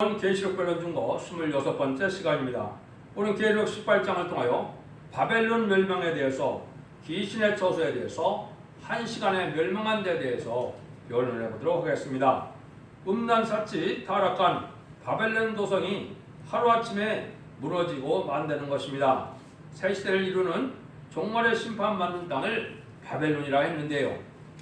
오늘 계시록 변론 중거 26번째 시간입니다. 오늘 계시록 18장을 통하여 바벨론 멸망에 대해서 귀신의 처소에 대해서 한 시간에 멸망한 데 대해서 변론을 해보도록 하겠습니다. 음란사치 타락한 바벨론 도성이 하루아침에 무너지고 만드는 것입니다. 새 시대를 이루는 종말의 심판받는 땅을 바벨론이라 했는데요.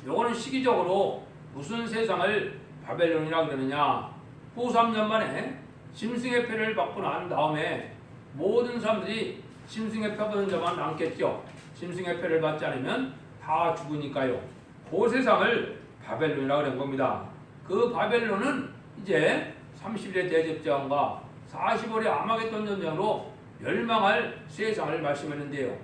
요거는 시기적으로 무슨 세상을 바벨론이라 그러느냐 후 3년 만에 짐승의 패를 받고 난 다음에 모든 사람들이 짐승의 표 받은 자만 남겠죠. 짐승의 패를 받지 않으면 다 죽으니까요. 그 세상을 바벨론이라고 그런 겁니다. 그 바벨론은 이제 30일의 대접전과 40월의 아마겟돈 전쟁으로 멸망할 세상을 말씀했는데요.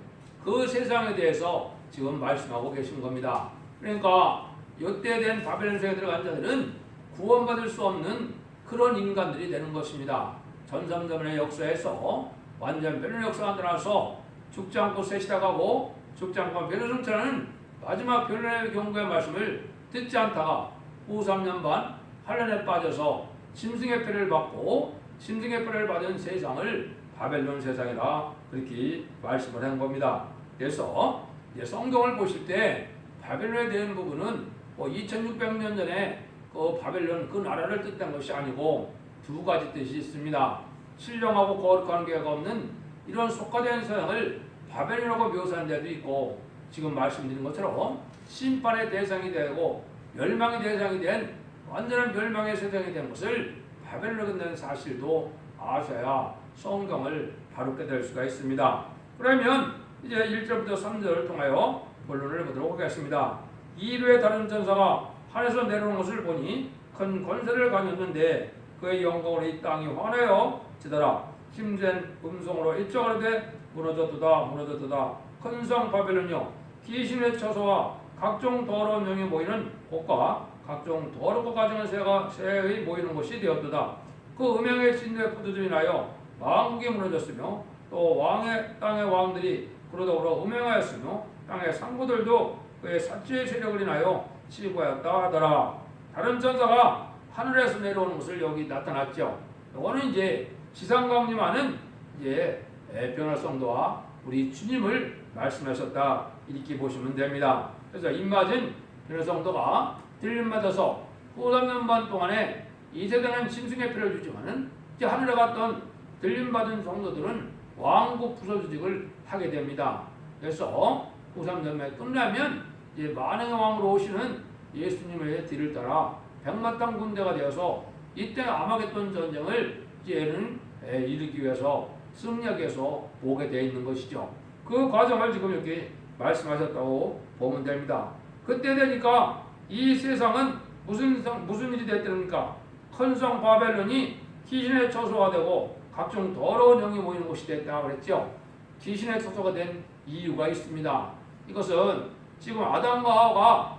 그 세상에 대해서 지금 말씀하고 계신 겁니다. 그러니까 이때 된 바벨론 세에 들어간 자들은 구원받을 수 없는 그런 인간들이 되는 것입니다. 전삼전의 역사에서 완전 변론 역사가 나서 죽지 않고 세시다가고 죽지 않고 변호성처는 마지막 변론의 경고의 말씀을 듣지 않다가 후 3년 반 환란에 빠져서 짐승의 패를 받고 짐승의 패를 받은 세상을 바벨론 세상이라 그렇게 말씀을 한 겁니다. 그래서 성경을 보실 때 바벨론에 대한 부분은 뭐 2600년 전에 그 바벨론 그 나라를 뜻한 것이 아니고 두 가지 뜻이 있습니다. 신령하고 거룩한 계가 없는 이런 속화된 세상을 바벨론이라고 묘사한 데도 있고 지금 말씀드린 것처럼 심판의 대상이 되고 멸망의 대상이 된 완전한 멸망의 세상이 된 것을 바벨론에 대한 사실도 아셔야 성경을 바로 깨달을 수가 있습니다. 그러면 이제 1절부터 3절을 통하여 본론을 보도록 하겠습니다. 이루의 다른 전사가 하늘에서 내려오는 것을 보니 큰 권세를 가졌는데 그의 영광으로 이 땅이 환하여 지더라. 힘센 음성으로 일정하되 무너졌도다 무너졌도다. 큰 성 바벨론이여 귀신의 처소와 각종 더러운 영이 모이는 곳과 각종 더럽고 가증한 새가 새의 모이는 곳이 되었도다. 그 음행의 진노에 부두들이 나여 왕국이 무너졌으며 또 왕의 땅의 왕들이 그로 더불어 음행하였으며 땅의 상부들도 그의 사치의 세력을 인하여 치부하였다 하더라. 다른 전사가 하늘에서 내려오는 것을 여기 나타났죠. 이거는 이제 지상강림하는 이제 변화성도와 우리 주님을 말씀하셨다 이렇게 보시면 됩니다. 그래서 입맞은 변화성도가 들림 맞아서 후 3년 반 동안에 이 세대는 짐승의 피를 주지만은 이제 하늘에 갔던 들림 받은 성도들은 왕국 부서주직을 하게 됩니다. 그래서 후 3년에 끝나면 이제 만왕의 왕으로 오시는 예수님의 뒤를 따라 백마땅 군대가 되어서 이때 아마겟돈 전쟁을 이제는 일으키기 위해서 승리하기 위해서 오게 되어 있는 것이죠. 그 과정을 지금 이렇게 말씀하셨다고 보면 됩니다. 그때 되니까 이 세상은 무슨 성, 무슨 일이 됐다니까 큰성 바벨론이 귀신의 처소가 되고 각종 더러운 영이 모이는 곳이 됐다고 그랬죠. 귀신의 처소가 된 이유가 있습니다. 이것은 지금 아담과 하와가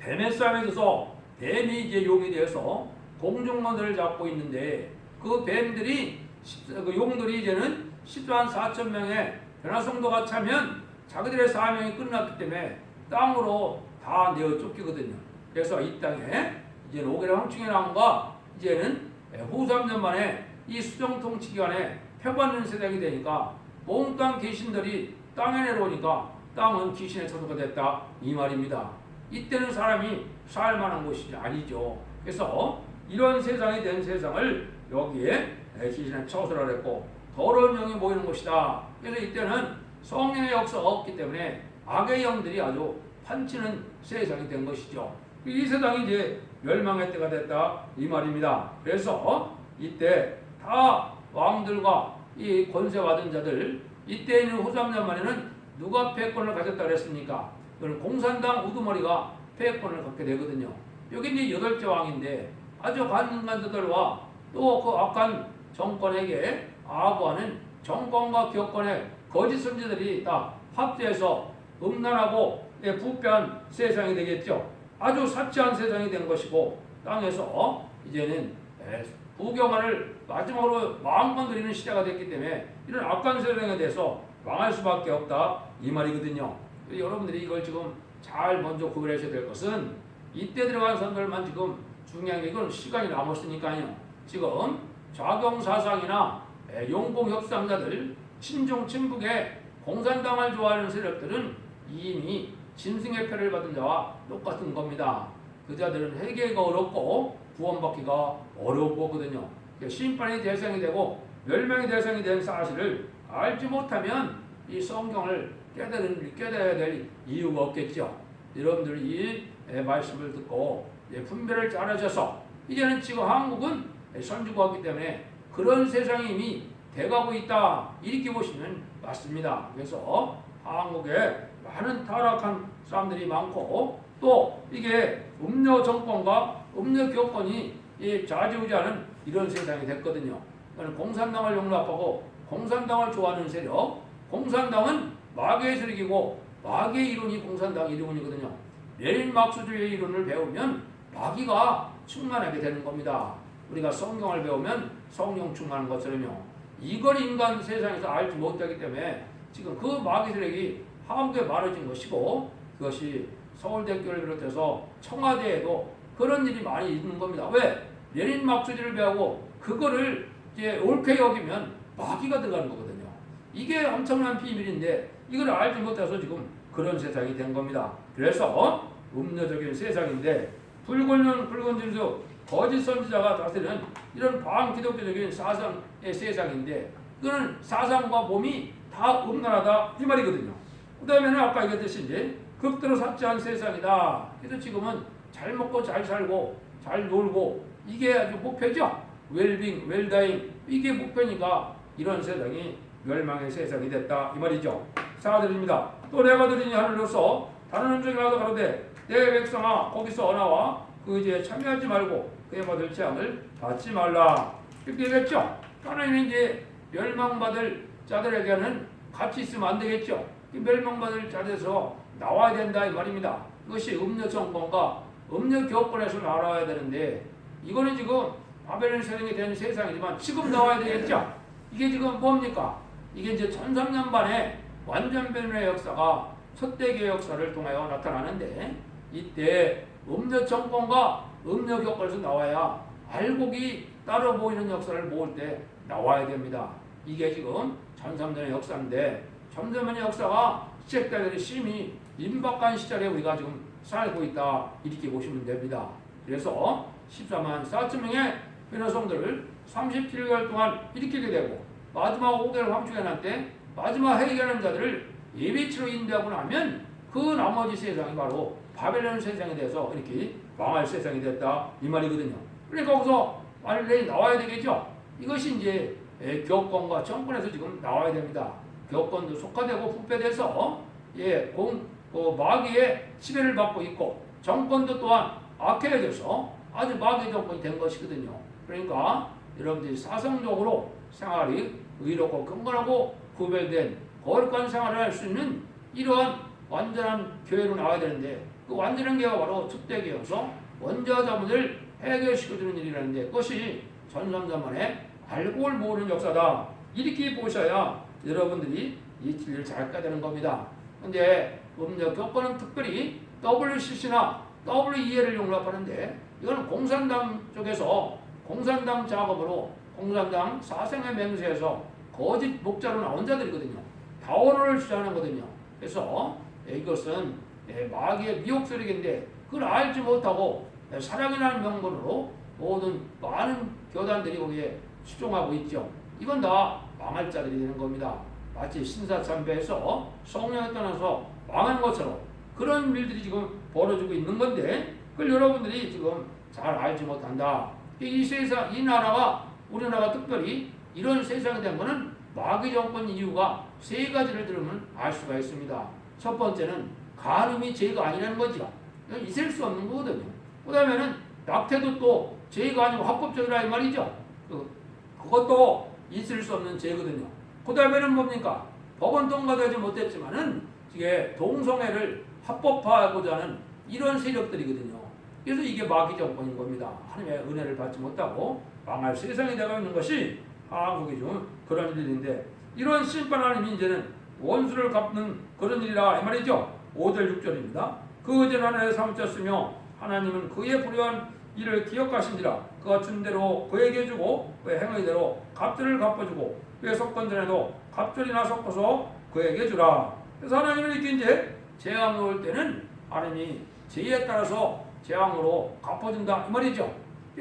뱀의 싸움에 있어서 뱀이 이제 용이 되어서 공중만들을 잡고 있는데 그 뱀들이 그 용들이 이제는 10만 4천 명의 변화성도가 차면 자기들의 사명이 끝났기 때문에 땅으로 다 내어 쫓기거든요. 그래서 이 땅에 이제 오게라 황충의 나무가 이제는 후 3년 만에 이 수정 통치 기간에 표받는 세상이 되니까 몽땅 귀신들이 땅에 내려오니까 땅은 귀신의 처소가 됐다 이 말입니다. 이때는 사람이 살 만한 곳이 아니죠. 그래서 이런 세상이 된 세상을 여기에 귀신의 처소라 그랬고 더러운 영이 모이는 곳이다. 그래서 이때는 성령의 역사가 없기 때문에 악의 영들이 아주 판치는 세상이 된 것이죠. 이 세상이 이제 멸망의 때가 됐다 이 말입니다. 그래서 이때 다 왕들과 이 권세 받은 자들 이때 있는 후 3년 만에는 누가 패권을 가졌다 그랬습니까? 그건 공산당 우두머리가 패권을 갖게 되거든요. 여기 이제 여덟째 왕인데 아주 자들과 또 그 악한 정권에게 아부하는 정권과 기업권의 거짓 선지들이 다 합세해서 음란하고 부패한 세상이 되겠죠. 아주 사치한 세상이 된 것이고 땅에서 이제는 부경화를 마지막으로 마음만 드리는 시대가 됐기 때문에 이런 악한 세상에 대해서 망할 수밖에 없다 이 말이거든요. 여러분들이 이걸 지금 잘 먼저 구별하셔야 될 것은 이때 들어간 선들만 지금 중요한 게 이건 시간이 남았으니까요. 지금 좌경 사상이나 에, 용공협상자들 친중 친북의 공산당을 좋아하는 세력들은 이미 짐승의 표를 받은 자와 똑같은 겁니다. 그 자들은 회개가 어렵고 구원받기가 어려운 거거든요. 심판의 대상이 되고 멸망의 대상이 된 사실을 알지 못하면 이 성경을 깨달은 깨달아야 될 이유가 없겠죠. 여러분들 이 에, 말씀을 듣고 예, 분별을 잘하셔서 이제는 지금 한국은 선주국이기 때문에 그런 세상이 이미 돼가고 있다 이렇게 보시면 맞습니다. 그래서 한국에 많은 타락한 사람들이 많고 또 이게 음료 정권과 음료 교권이 이 좌지우지하는 이런 세상이 됐거든요. 공산당을 용납하고 공산당을 좋아하는 세력, 공산당은 마귀의 세력이고 마귀의 이론이 공산당 이론이거든요. 레닌 막스주의 이론을 배우면 마귀가 충만하게 되는 겁니다. 우리가 성경을 배우면 성령 충만한 것처럼요. 이걸 인간 세상에서 알지 못하기 때문에 지금 그 마귀 세력이 한국에 많아진 것이고 그것이 서울대교를 비롯해서 청와대에도 그런 일이 많이 있는 겁니다. 왜? 레닌 막스주의를 배우고 그거를 이제 옳게 여기면 마귀가 들어가는 거거든요. 이게 엄청난 비밀인데 이걸 알지 못해서 지금 그런 세상이 된 겁니다. 그래서 음료적인 세상인데 붉은 붉은 진수 거짓 선지자가 다스리는 이런 반기독교적인 사상의 세상인데 그는 사상과 몸이 다 음란하다 이 말이거든요. 그 다음에는 아까 얘기했듯이 이제 극도로 삭제한 세상이다. 그래서 지금은 잘 먹고 잘 살고 잘 놀고 이게 아주 목표죠. 웰빙, 웰다잉 이게 목표니까 이런 세상이 멸망의 세상이 됐다 이 말이죠. 사드립니다. 또 내가 드리니 하늘로서 다른 음성이라도 가로되 내 백성아 거기서 나와 그 이제 참여하지 말고 그에 받을 재앙을 받지 말라 이렇게 얘기했죠. 하나님은 이제 멸망받을 자들에게는 같이 있으면 안 되겠죠. 이 멸망받을 자들에서 나와야 된다 이 말입니다. 이것이 음료 정권과 음료 교권에서 나와야 되는데 이거는 지금 바벨론 세력이 된 세상이지만 지금 나와야 되겠죠. 이게 지금 뭡니까? 이게 이제 1300년 반에 완전 변론의 역사가 첫대교 역사를 통하여 나타나는데 이때 음료 정권과 음료 교권에서 나와야 알곡이 따로 보이는 역사를 모을 때 나와야 됩니다. 이게 지금 1300년의 역사인데 1300년의 역사가 시작되기 심히 임박한 시절에 우리가 지금 살고 있다 이렇게 보시면 됩니다. 그래서 14만 4천 명의 변호성들을 37개월 동안 일으키게 되고 마지막 5개월 황충해 날때 마지막 회개하는 자들을 예배치로 인도하고 나면 그 나머지 세상이 바로 바벨론 세상에 대해서 이렇게 망할 세상이 됐다 이 말이거든요. 그러니까 거기서 빨리 나와야 되겠죠. 이것이 이제 예, 교권과 정권에서 지금 나와야 됩니다. 교권도 속화되고 부패돼서 예, 공, 그 마귀의 지배를 받고 있고 정권도 또한 악해져서 아주 마귀 정권이 된 것이거든요. 그러니까 여러분들이 사성적으로 생활이 의롭고 건강하고 구별된 거룩한 생활을 할 수 있는 이러한 완전한 교회로 나와야 되는데 그 완전한 교회가 바로 특대교여서 원자 자문을 해결시켜주는 일이라는데 그것이 전삼자만의 알고를 모으는 역사다. 이렇게 보셔야 여러분들이 이 진리를 잘 깨닫는 겁니다. 근데 음력 교권은 특별히 WCC나 WEA를 용납하는데 이거는 공산당 쪽에서 공산당 작업으로 공산당 사생의 맹세에서 거짓 목자로 나온 자들이거든요. 다원을 주장하는 거거든요. 그래서 이것은 마귀의 미혹 세력인데 그걸 알지 못하고 사랑이라는 명분으로 모든 많은 교단들이 거기에 수종하고 있죠. 이건 다 망할 자들이 되는 겁니다. 마치 신사참배에서 성령에 떠나서 망한 것처럼 그런 일들이 지금 벌어지고 있는 건데 그걸 여러분들이 지금 잘 알지 못한다. 이 세상, 이 나라가 우리나라가 특별히 이런 세상이 된 것은 마귀 정권 이유가 세 가지를 들으면 알 수가 있습니다. 첫 번째는 간음이 죄가 아니라는 거죠. 있을 수 없는 거거든요. 그 다음에는 낙태도 또 죄가 아니고 합법적이라 이 말이죠. 그, 그것도 있을 수 없는 죄거든요. 그 다음에는 뭡니까? 법원 통과되지 못했지만은 이게 동성애를 합법화하고자 하는 이런 세력들이거든요. 그래서 이게 마귀 정권인 겁니다. 하나님의 은혜를 받지 못하고 망할 세상이 되고 있는 것이 한국이 좀 그런 일인데 이런 심판하는 민재는 원수를 갚는 그런 일이라 이 말이죠. 5절 6절입니다. 그 어제 하나님의 삼으셨으며 하나님은 그의 불의한 일을 기억하신지라 그가 준 대로 그에게 주고 그의 행위대로 갑절을 갚아주고 그의 속건전에도 갑절이나 섞어서 그에게 주라. 그래서 하나님은 이렇게 이제 재앙이 올 때는 하나님이 죄에 따라서 재앙으로 갚아준다 이 말이죠.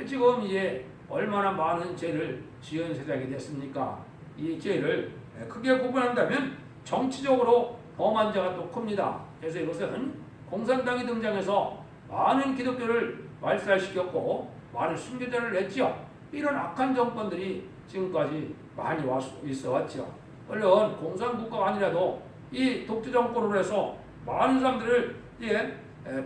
지금 이제 얼마나 많은 죄를 지은 세상이 됐습니까? 이 죄를 크게 구분한다면 정치적으로 범한 자가 또 큽니다. 그래서 이것은 공산당이 등장해서 많은 기독교를 말살시켰고 많은 순교자를 냈지요. 이런 악한 정권들이 지금까지 많이 와 있어 왔죠. 물론 공산국가가 아니라도 이 독재 정권으로 해서 많은 사람들을 예, 에,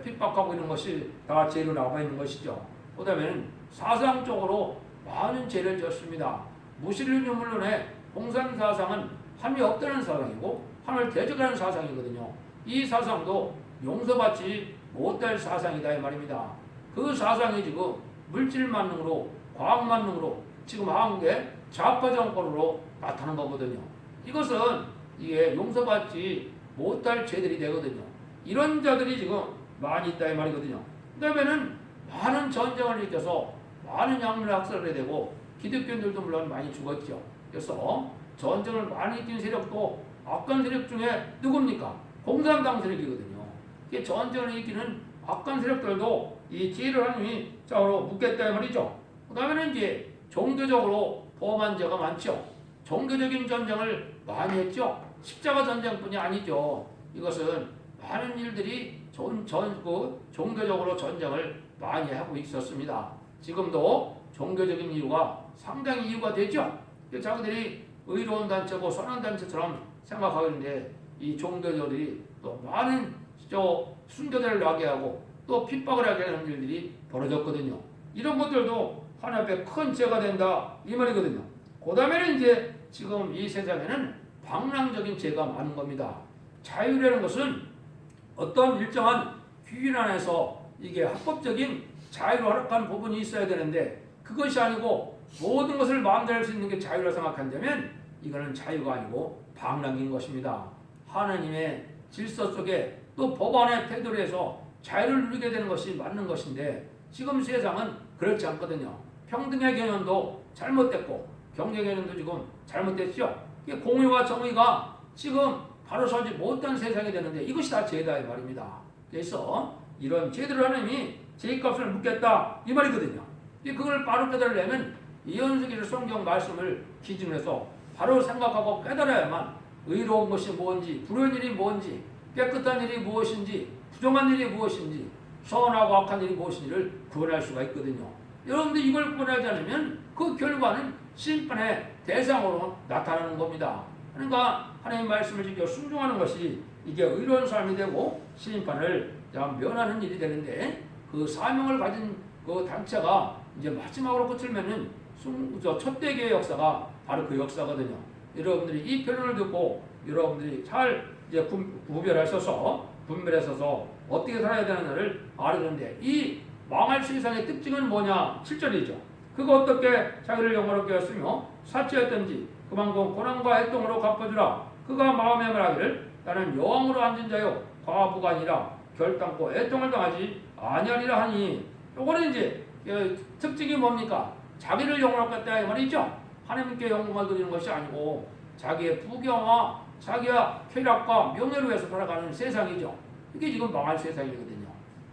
핍박하고 있는 것이 다 죄로 나와 있는 것이죠. 그 다음에는 사상적으로 많은 죄를 지었습니다. 무신론이 물론에 공산 사상은 함이 없다는 사상이고 함을 대적하는 사상이거든요. 이 사상도 용서받지 못할 사상이다 이 말입니다. 그 사상이 지금 물질 만능으로 과학 만능으로 지금 한국의 좌파 정권으로 나타난 거거든요. 이것은 이게 용서받지 못할 죄들이 되거든요. 이런 자들이 지금 많이 있다 이 말이거든요. 그다음에는 많은 전쟁을 일으켜서 많은 약물 학살을 해야 되고 기독교인들도 물론 많이 죽었죠. 그래서 전쟁을 많이 일으킨 세력도 악한 세력 중에 누굽니까? 공산당 세력이거든요. 이게 전쟁을 일으키는 악한 세력들도 이 지혜를 하나님이 자로 묻겠다 이 말이죠. 그 다음에는 이제 종교적으로 범한 죄가 많죠. 종교적인 전쟁을 많이 했죠. 십자가 전쟁뿐이 아니죠. 이것은 많은 일들이 전, 전, 그 종교적으로 전쟁을 많이 하고 있었습니다. 지금도 종교적인 이유가 상당히 이유가 되죠. 자기들이 의로운 단체고 선한 단체처럼 생각하고 있는데 이 종교들이 또 많은 저 순교자를 나게 하고 또 핍박을 하게 하는 일들이 벌어졌거든요. 이런 것들도 하나님의 큰 죄가 된다 이 말이거든요. 그 다음에는 이제 지금 이 세상에는 방랑적인 죄가 많은 겁니다. 자유라는 것은 어떤 일정한 규율 안에서 이게 합법적인 자유로 허락한 부분이 있어야 되는데 그것이 아니고 모든 것을 마음대로 할 수 있는 게 자유라 생각한다면 이거는 자유가 아니고 방랑인 것입니다. 하나님의 질서 속에 또 법안의 태도로 해서 자유를 누리게 되는 것이 맞는 것인데 지금 세상은 그렇지 않거든요. 평등의 개념도 잘못됐고 경제 개념도 지금 잘못됐죠. 공의와 정의가 지금 바로 서지 못한 세상이 되는데 이것이 다 죄다 이 말입니다. 그래서 이런 죄들을 하나님이 죄값을 묻겠다 이 말이거든요. 이 그걸 바로 깨달으려면 이현숙이를 성경 말씀을 기준으로 해서 바로 생각하고 깨달아야만 의로운 것이 뭔지 불의한 일이 뭔지 깨끗한 일이 무엇인지 부정한 일이 무엇인지 선하고 악한 일이 무엇인지를 구분할 수가 있거든요. 여러분들 이걸 구분하지 않으면 그 결과는 심판의 대상으로 나타나는 겁니다. 그러니까 하나님 말씀을 지켜 순종하는 것이 이게 의로운 삶이 되고 심판을 면하는 일이 되는데 그 사명을 가진 그 단체가 이제 마지막으로 끝을면은 첫 대교의 역사가 바로 그 역사거든요. 여러분들이 이 표현을 듣고 여러분들이 잘 이제 구별하셔서 분별하셔서 어떻게 살아야 되는지를 알았는데 이 망할 세상의 특징은 뭐냐? 7절이죠. 그가 어떻게 자기를 영화롭게 했으며 사치였던지 그만큼 고난과 해동으로 갚아주라. 그가 마음에 말하기를 나는 여왕으로 앉은 자요 과부가 아니라 결단코 애통을 당하지 아니하리라 하니 요거는 이제 특징이 뭡니까? 자기를 영광했다 이 말이죠. 하나님께 영광을 드리는 것이 아니고 자기의 부경화, 자기의 쾌락과 명예를 위해서 살아가는 세상이죠. 이게 지금 망할 세상이거든요.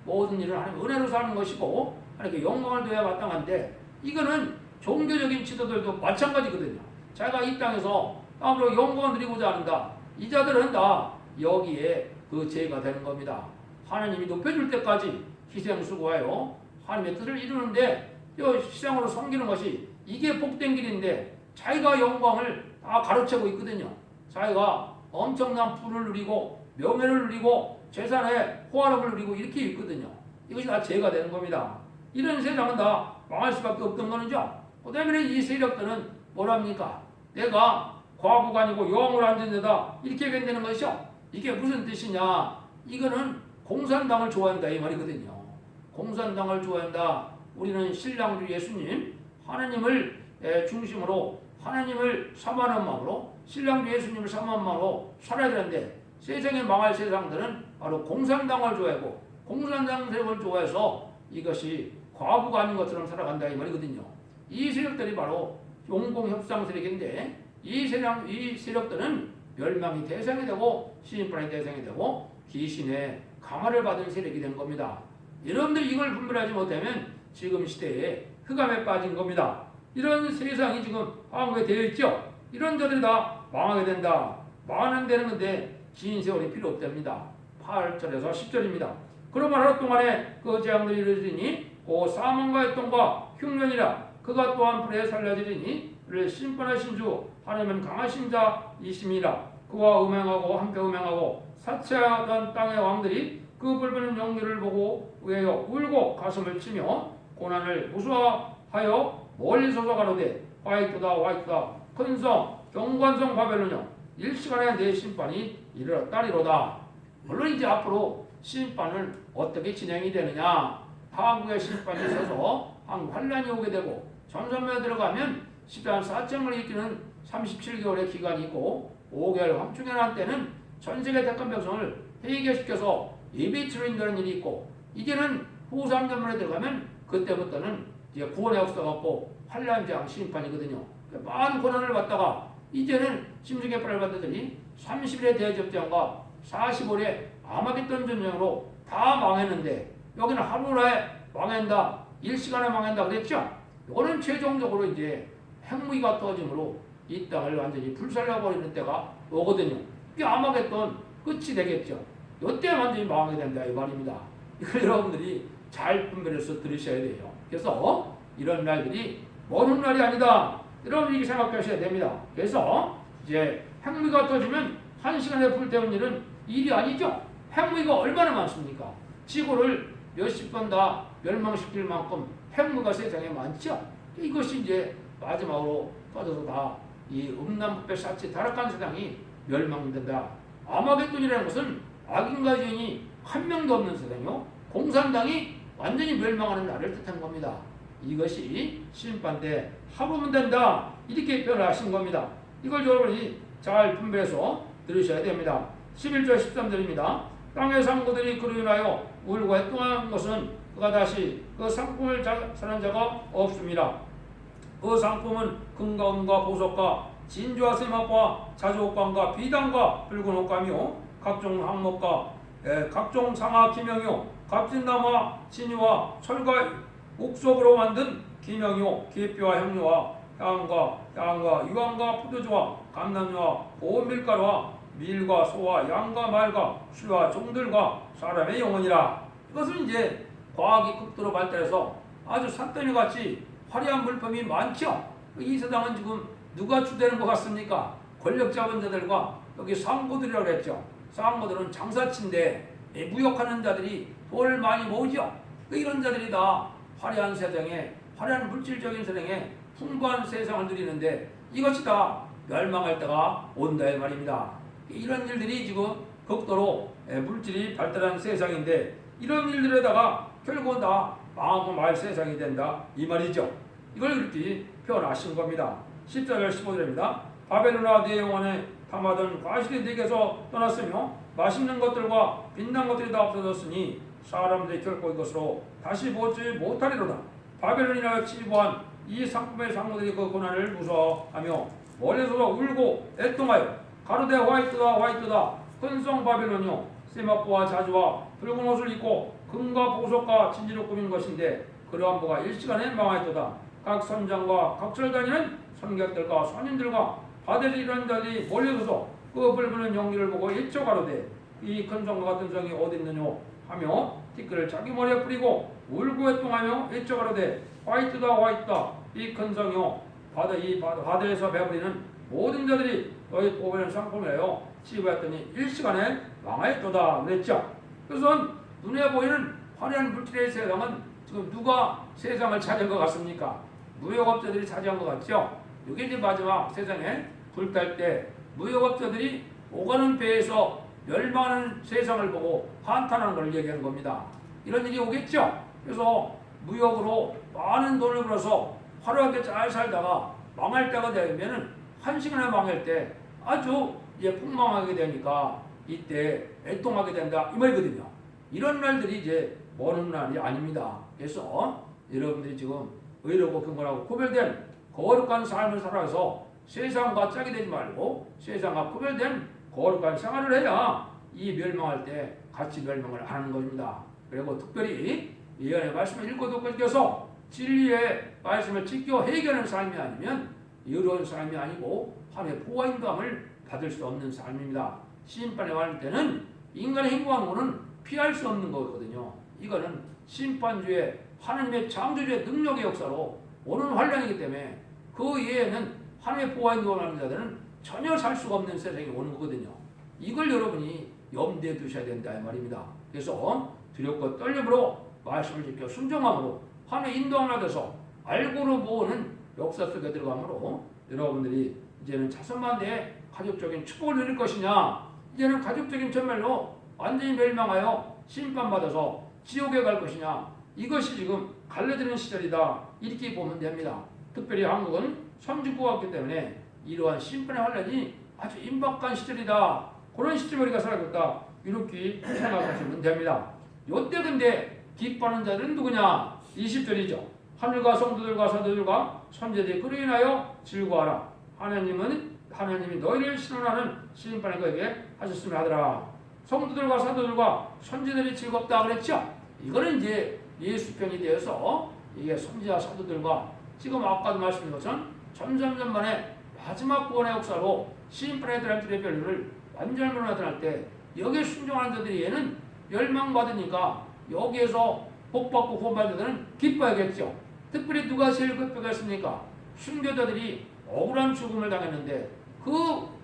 모든 일을 하나님 은혜로 사는 것이고 하나님께 영광을 드려야 마땅한데 이거는 종교적인 지도들도 마찬가지거든요. 자기가 이 땅에서 아무로 영광을 드리고자 한다. 이 자들은 다 여기에 그 죄가 되는 겁니다. 하나님이 높여줄 때까지 희생 수고하여 하나님의 뜻을 이루는데 이 시장으로 섬기는 것이 이게 복된 길인데 자기가 영광을 다 가로채고 있거든요. 자기가 엄청난 부를 누리고 명예를 누리고 재산의 호화롭을 누리고 이렇게 있거든요. 이것이 다 죄가 되는 겁니다. 이런 세상은 다 망할 수밖에 없던 거는죠. 그 다음에 이 세력들은 뭐랍니까? 내가 과부가 아니고 여왕으로 앉은 데다 이렇게 된다는 것이죠. 이게 무슨 뜻이냐? 이거는 공산당을 좋아한다 이 말이거든요. 공산당을 좋아한다. 우리는 신랑주 예수님 하나님을 중심으로 하나님을 사모하는 마음으로 신랑주 예수님을 사모하는 마음으로 살아야 되는데 세상에 망할 세상들은 바로 공산당을 좋아하고 공산당 세력을 좋아해서 이것이 과부가 아닌 것처럼 살아간다 이 말이거든요. 이 세력들이 바로 용공 협상 세력인데 이 세력 이 세력들은 멸망이 대상이 되고 시인판의 대상이 되고 귀신의 강화를 받은 세력이 된 겁니다. 여러분들이 이걸 분별하지 못하면 지금 시대에 흑암에 빠진 겁니다. 이런 세상이 지금 한국에 되어 있죠. 이런 자들이 다 망하게 된다. 망하는 되는 건데 긴 세월이 필요 없답니다. 8절에서 10절입니다. 그러면 하루 동안에 그 재앙들이 이루어지니 그 사망과 애통과 흉년이라 그가 또한 불에 살려지리니 그를 심판하신 주 하나님은 강하신 자이심이라. 그와 음행하고 함께 음행하고 사체하던 땅의 왕들이 그 불변의 영리를 보고 의하여 울고 가슴을 치며 고난을 무수하여 멀리 서서 가로되 화이트다 화이트다. 큰성 경관성 바벨론이여 일시간에 내 심판이 이르렀다리로다. 물론 이제 앞으로 심판은 어떻게 진행이 되느냐. 한국의 심판이 있어서 한국 환란이 오게 되고 전선면에 들어가면 10단 4점을 이기는 37개월의 기간이 있고 5개월 황충연한 때는 전 세계 택한 백성을 회개시켜서 예비 트레인되는 일이 있고 이제는 후삼전문에 들어가면 그때부터는 이제 구원의 역사가 없고 환란장 심판이거든요. 그러니까 많은 고난을 받다가 이제는 빨을 받더니 30일의 대접전과 40일의 아마겟돈 전쟁으로 다 망했는데 여기는 하루에 망한다, 일시간에 망한다 그랬죠? 이거는 최종적으로 이제 핵무기가 터짐으로 이 땅을 완전히 불살려버리는 때가 오거든요. 이게 아마겟돈 끝이 되겠죠. 이때 완전히 망하게 된다 이 말입니다. 이걸 여러분들이 잘 분별해서 들으셔야 돼요. 그래서 이런 날들이 먼 날이 아니다. 여러분이 생각하셔야 됩니다. 그래서 이제 핵무기가 터지면 한 시간에 불태운 일은 일이 아니죠. 핵무기가 얼마나 많습니까? 지구를 몇십 번 다 멸망시킬 만큼 핵무기가 세상에 많죠. 이것이 이제 마지막으로 터져서 다 이 음란부패 사치 타락한 세상이 멸망된다. 아마겟돈이라는 것은 악인과 죄인이 한 명도 없는 세상이요. 공산당이 완전히 멸망하는 날을 뜻한 겁니다. 이것이 심판 때 하루면 된다. 이렇게 표현하신 겁니다. 이걸 여러분이 잘 분별해서 들으셔야 됩니다. 11절 13절입니다. 땅의 상고들이 그로 인하여 울고 해동한 것은 그가 다시 그 상품을 사는 자가 없습니다. 그 상품은 금과 은과 보석과 진주와 세마과 자주옥감과 비단과 붉은 옷감이요. 각종 항목과 에, 각종 상하 기명이요. 값진나무와 진유와 철과 옥석으로 만든 기명이요. 계피와 향료와 향과 향과 유황과 포도주와 감남유와 고운 밀가루와 밀과 소와 양과 말과 수와 종들과 사람의 영혼이라. 이것은 이제 과학이 극도로 발달해서 아주 산더미 같이 화려한 물품이 많죠. 이 세상은 지금 누가 주되는 것 같습니까? 권력 자본자들과 여기 상고들이라고 그랬죠. 상고들은 장사치인데 이 무역하는 자들이 돈을 많이 모으죠. 그 이런 자들이 다 화려한 세상에 화려한 물질적인 세상에 풍부한 세상을 누리는데 이것이 다 멸망할 때가 온다 이 말입니다. 이런 일들이 지금 극도로 예, 물질이 발달한 세상인데 이런 일들에다가 결국은 다 망하고 말 세상이 된다 이 말이죠. 이걸 그렇게 표현하신 겁니다. 14절 15절입니다. 바벨로나 내 영혼에 담아둔 과실이 내게서 떠났으며 맛있는 것들과 빛난 것들이 다 없어졌으니 사람들이 결코 이것으로 다시 보지 못하리로다. 바벨론이나 치부한 이 상품의 상무들이 그 고난을 무서워하며 멀리서도 울고 애통하여 가로대 화이트다 화이트다 큰성 바벨론이요 세마포와 자주와 붉은 옷을 입고 금과 보석과 진지로 꾸민 것인데 그러한 보가 일시간에 망하였도다. 각 선장과 각처를 다니는 선객들과 선인들과 바델이 이런 자들이 몰려서서 그 불부는 연기를 보고 일초가로되 이 큰 성과 같은 성이 어디 있느냐 하며 티끌을 자기 머리에 뿌리고 울고 애통하며 일초가로되 화이트다 화이트다. 이 큰 성이요. 바다 이 바다, 바다에서 배부리는 모든 자들이 너희 뽑아낸 상품이에요 치부했더니 일시간에 망하였도다. 그랬죠 그래서 눈에 보이는 화려한 물질의 세상은 지금 누가 세상을 차지한 것 같습니까? 무역업자들이 차지한 것 같죠? 이게 이제 마지막 세상에 불탈 때 무역업자들이 오가는 배에서 멸망하는 세상을 보고 한탄하는 걸 얘기한 겁니다. 이런 일이 오겠죠? 그래서 무역으로 많은 돈을 벌어서 화려하게 잘 살다가 망할 때가 되면은 한 시간에 망할 때 아주 이제 폭망하게 되니까 이때 애통하게 된다 이 말이거든요. 이런 날들이 이제 먼 날이 아닙니다. 그래서 여러분들이 지금 의롭고 경건하고 구별된 거룩한 삶을 살아서 세상과 짝이 되지 말고 세상과 구별된 거룩한 생활을 해야 이 멸망할 때 같이 멸망을 하는 것입니다. 그리고 특별히 예언의 말씀을 읽고 듣고 읽어서 진리의 말씀을 지켜 해결하는 삶이 아니면 이런 삶이 아니고 하나님의 보호 인감을 받을 수 없는 삶입니다. 심판에 왔을 때는 인간의 행동하는 것은 피할 수 없는 거거든요. 이거는 심판주의 하나님의 창조주의 능력의 역사로 오는 환란이기 때문에 그 이외에는 하나님의 보호 인감하는 자들은 전혀 살 수가 없는 세상이 오는 거거든요. 이걸 여러분이 염두에 두셔야 된다 이 말입니다. 그래서 두렵고 떨림으로 말씀을 지켜 순종함으로 하나님의 인도함을 받아서 알고로 모으는 역사 속에 들어가므로 여러분들이 이제는 자손만대의 가족적인 축복을 누릴 것이냐 이제는 가족적인 전멸로 완전히 멸망하여 심판받아서 지옥에 갈 것이냐 이것이 지금 갈라지는 시절이다 이렇게 보면 됩니다. 특별히 한국은 선진국이기 때문에 이러한 심판의 환란이 아주 임박한 시절이다 그런 시점에 우리가 살아가고 있다 이렇게 생각하시면 됩니다. 요때 근데 기뻐하는 자들은 누구냐 20절이죠. 하늘과 성도들과 사도들과 선제들이 그로 인하여 즐거워하라. 하나님은 하나님이 너희를 신원하는 심판의 그에게 하셨으면 하더라. 성도들과 사도들과 선제들이 즐겁다 그랬죠. 이거는 이제 예수편이 되어서 이게 선지자 사도들과 지금 아까도 말씀드린 것처럼 점점점 만에 마지막 구원의 역사로 드람들의 별을 완전히 나타날 때 여기에 순종하는 자들에게는 멸망받으니까 여기에서 복받고 구원받는 자들은 기뻐하겠죠. 특별히 누가 제일 기뻐하겠습니까? 순교자들이 억울한 죽음을 당했는데 그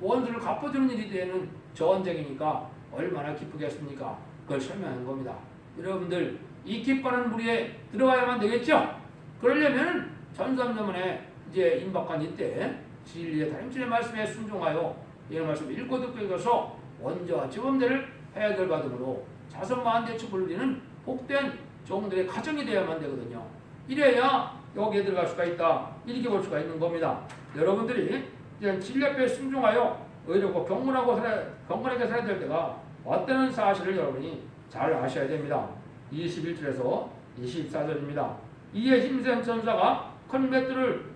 원수를 갚아주는 일이 되는 전쟁이니까 얼마나 기쁘겠습니까? 그걸 설명하는 겁니다. 여러분들 이 기뻐하는 무리에 들어가야만 되겠죠? 그러려면 전삼년만에 이제 임박한 이때 진리의 다림질의 말씀에 순종하여 이런 말씀 읽고 듣고 읽어서 원죄와 지범대를 해결 받음으로 자손만 대축을 누리는 복된 종들의 가정이 되어야만 되거든요. 이래야 여기에 들어갈 수가 있다. 이렇게 볼 수가 있는 겁니다. 여러분들이 이제 진리 앞에 순종하여 의롭고 경건하고 살아, 경건하게 살아야 될 때가 왔다는 사실을 여러분이 잘 아셔야 됩니다. 21절에서 24절입니다. 이에 힘센 천사가 큰 맷돌을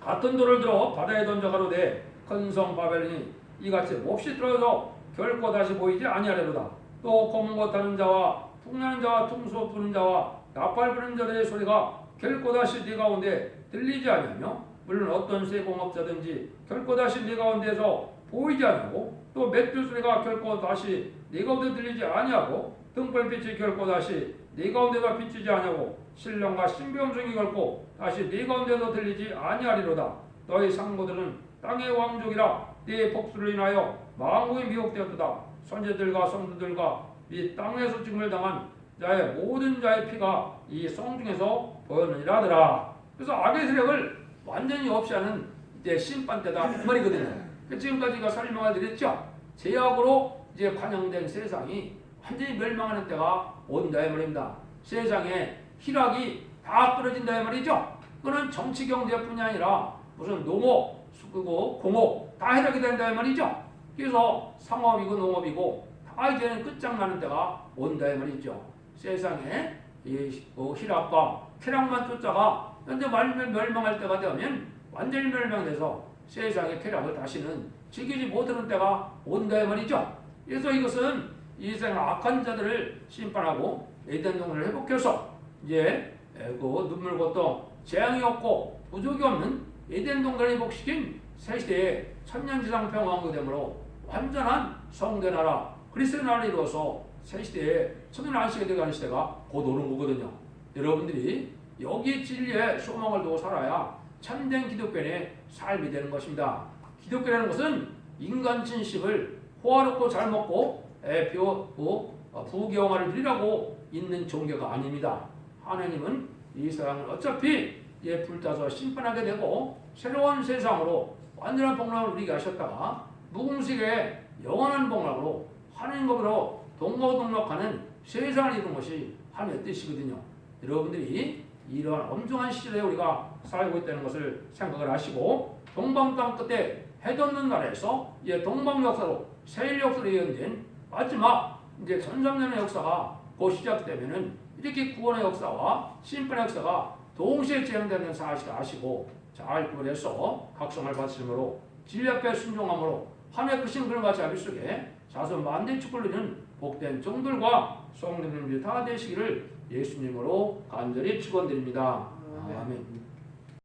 같은 돌을 들어 바다에 던져 가로되 큰 성 바벨론이 이같이 몹시 떨어져 결코 다시 보이지 아니하려도다. 또 검은 것 하는 자와 풍나는 자와 퉁소 부는 자와 나팔 부는 자들의 소리가 결코 다시 네 가운데 들리지 아니하며 물론 어떤 세공업자든지 결코 다시 네 가운데서 보이지 아니하고 또 맷돌 소리가 결코 다시 네 가운데 들리지 아니하고 등불빛이 결코 다시 네 가운데서 비치지 아니하고 신령과 신병중이 결코 다시 네 가운데서 들리지 아니하리로다. 너희 상고들은 땅의 왕족이라 네 복수를 인하여 만국이 미혹되었도다. 선제들과 성도들과 이 땅에서 죽음을 당한 자의 모든 자의 피가 이 성중에서 보였느니라 하더라. 그래서 악의 세력을 완전히 없이 하는 이제 심판 때다. 그 말이거든요. 그 지금까지가 설명을 드렸죠 제약으로 이제 관영된 세상이 완전히 멸망하는 때가 온다 이 말입니다 세상에 희락이 다 떨어진다 이 말이죠 그는 정치 경제뿐이 아니라 무슨 농업, 수고, 공업 다 해락이 된다 이 말이죠. 그래서 상업이고 농업이고 다 이제는 끝장나는 때가 온다 이 말이죠. 세상에 이 어, 희락과 쾌락만 쫓아가 현재 말면 멸망할 때가 되면 완전히 멸망돼서 세상의 쾌락을 다시는 즐기지 못하는 때가 온다 이 말이죠. 그래서 이것은 이 세상 악한 자들을 심판하고 에덴 동을 회복해서 이제 그 눈물 고통 재앙이 없고 부족이 없는 에덴 동산을 회복시킨 새 시대의 천년지상 평화왕국 되므로 완전한 성대 나라 그리스도의 나라를 이루어서 새 시대의 천년 안식이 되어가는 시대가 곧 오는 거거든요. 여러분들이 여기 진리에 소망을 두고 살아야 참된 기독교인의 삶이 되는 것입니다. 기독교라는 것은 인간 진식을 호화롭고 잘 먹고 배우고 부경화를 누리라고 있는 종교가 아닙니다. 하나님은 이 세상을 어차피 예, 불타서 심판하게 되고 새로운 세상으로 완전한 복락을 누리게 하셨다가 무궁식의 영원한 복락으로 하나님으로 동거동락하는 세상을 이룬 것이 하나님의 뜻이거든요. 여러분들이 이러한 엄중한 시절에 우리가 살고 있다는 것을 생각을 하시고 동방 땅 끝에 해돋는 나라에서 예, 동방 역사로 세일 역사로 이어진 마지막 이제 천삼년의 역사가 곧 시작되면은 이렇게 구원의 역사와 심판의 역사가 동시에 진행되는 사실을 아시고 잘 구분해서 각성을 받으므로 진리 앞에 순종함으로 하나의 크신 그런 같이 아비 속에 자손 만대 축복을 누리는 복된 종들과 성령님들 다 되시기를 예수님으로 간절히 축원드립니다. 아멘.